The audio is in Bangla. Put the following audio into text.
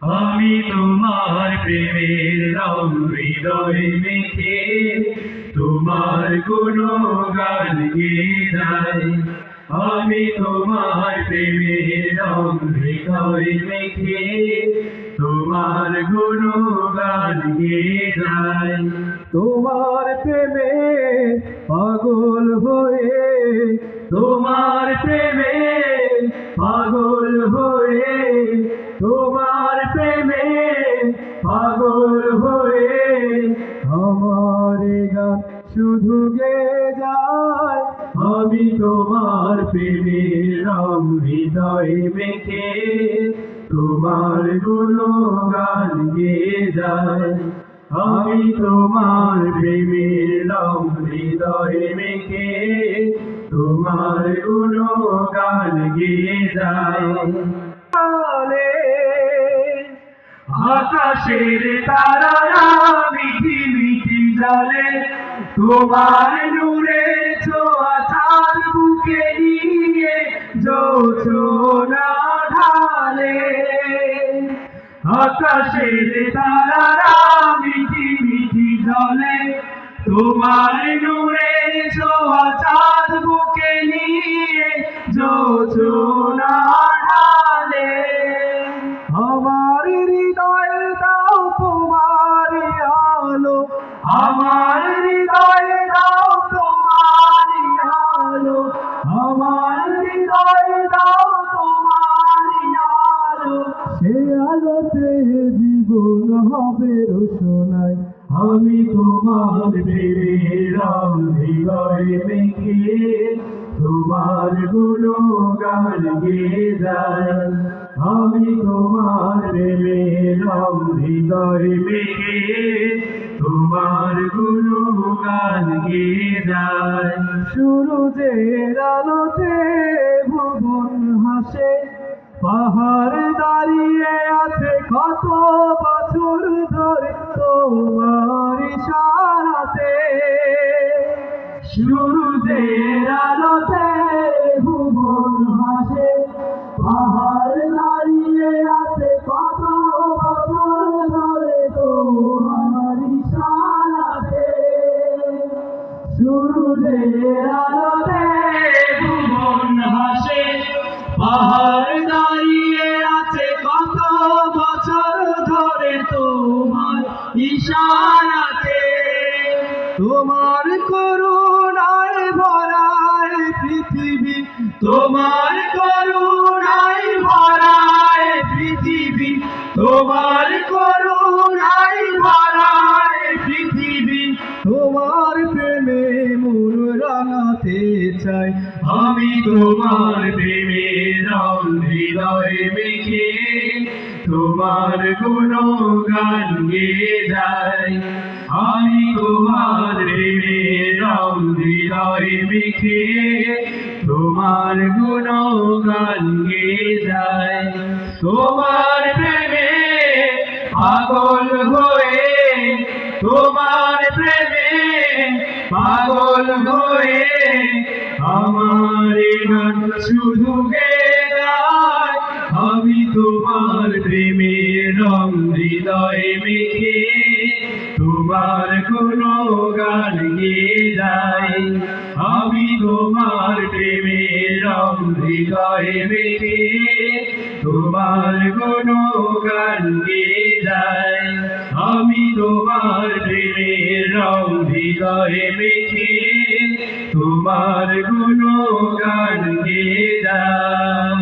আমি তোমার প্রেমের রং হৃদয় মেখে তোমার কোনো গান যাই। আমি তোমার প্রেমের রং হৃদয় মেখে তোমার কোনো গান যাই। তোমার প্রেমে পাগল হয়ে, তোমার প্রেমে পাগল হয়ে তোমার প্রেমে পাগল হয়ে আমার গান শুধু গে যায়। আমি তোমার প্রেমে রং হৃদয় মেখে তোমারগুলো গান গেয়ে যায়। আমি তোমার প্রেমের রং হৃদয় মেখে তোমারগুলো গান গেয়ে যায়। আলে আকাশের তারারা মিঠি মিঠি জলে, তোমার নূরে ছোঁয়া চাঁদ বুকে নিয়ে জোছনা ঢালে। আকাশের তারারা মিঠি মিঠি জলে, তোমার নূরে ছোঁয়া চাঁদ বুকে নিয়ে জোছনা আমার হৃদয় দাও তোমার আলো। আমার হৃদয় দাও তোমার আলো। সে আলোতে জীবন হবে রোশনাই। আমি তোমার প্রেমের রং হৃদয় মেখে, তোমারগুলো গান গেয়ে যায় আমি তোমার প্রেমের রং হৃদয় মেখে তোমারগুলো গান গেয়ে যায়। সূর্যের আলোতে ভুবন হাসে পাহাড় দাঁড়িয়ে আছে কত বছর ধরে তোমার ইশারাতে। সূর্যের আলোতে ভুবন পাহাড় দাঁড়িয়ে আছে তোমার তোমার করুণায় ভরায় পৃথিবী তোমার করুণায় ভরায় পৃথিবী তোমার তোমার প্রেমে রং মেখে তোমার গুণ গান গেয়ে যাই আমি তোমার প্রেমে রং মেখে তোমার গুণ গান গেয়ে যাই তোমার প্রেমে পাগল হয়ে তোমার প্রেমে পাগল হয়ে আমার শুধু আমি তোমার প্রেমের রং হৃদয় মেখে তোমার কোনো গান গেয়ে যাই। আমি তোমার প্রেমে রং হৃদয় মেখে তোমার কোনো গান গেয়ে যাই। আমি তোমার হৃদয়ে মিশিয়ে তোমার গুণগান গে যায়